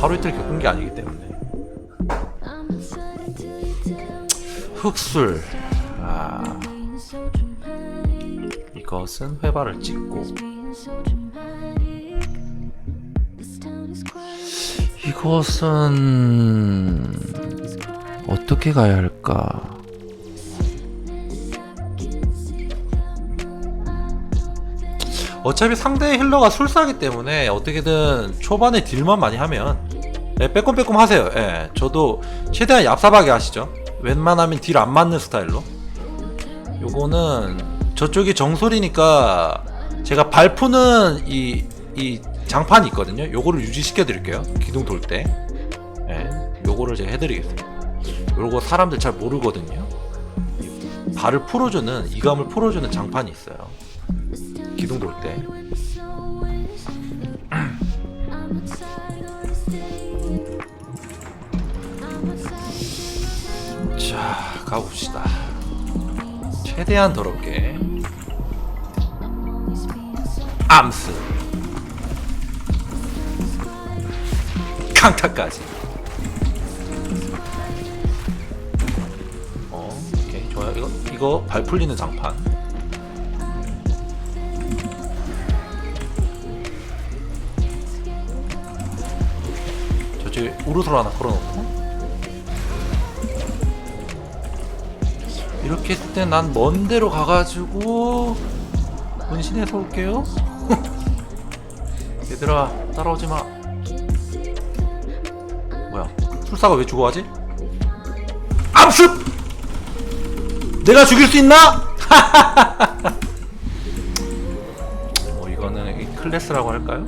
하루 이틀 겪은 게 아니기 때문에. 흑술. 아. 이것은 회발을 찍고. 이것은 어떻게 가야 할까? 어차피 상대 힐러가 술사기 때문에 어떻게든 초반에 딜만 많이 하면 예, 빼꼼빼꼼 하세요. 예, 저도 최대한 얍삽하게 하시죠. 웬만하면 딜 안 맞는 스타일로. 요거는 저쪽이 정솔이니까 제가 발푸는 이, 이 장판이 있거든요. 요거를 유지시켜 드릴게요. 기둥 돌 때. 예, 요거를 제가 해드리겠습니다. 요거 사람들 잘 모르거든요. 발을 풀어주는, 이감을 풀어주는 장판이 있어요. 기둥 돌 때. 자, 가봅시다. 최대한 더럽게. 암스. 강타까지. 어, 오케이, 좋아요. 이거, 이거 발 풀리는 장판. 저쪽에 우르솔 하나 걸어놓고. 이렇게 했을 때 난 먼 데로 가가지고 분신해서 올게요. 얘들아 따라오지 마. 뭐야? 술사가 왜 죽어가지? 암습! 내가 죽일 수 있나? 뭐 이거는 이 클래스라고 할까요?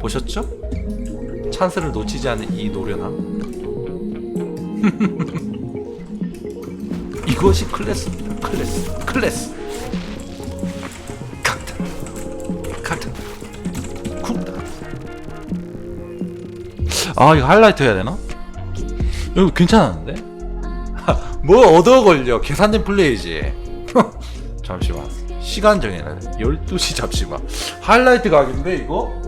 보셨죠? 찬스를 놓치지 않는 이 노련함. 이것이 클래스입니다. 클래스, 클래스. 각타, 각타, 쿵다. 아 이거 하이라이트 해야 되나? 이거 괜찮았는데? 뭐 얻어 걸려? 계산된 플레이지. 잠시만. 시간 정해놔. 12시 잡시만. 하이라이트 각인데 이거?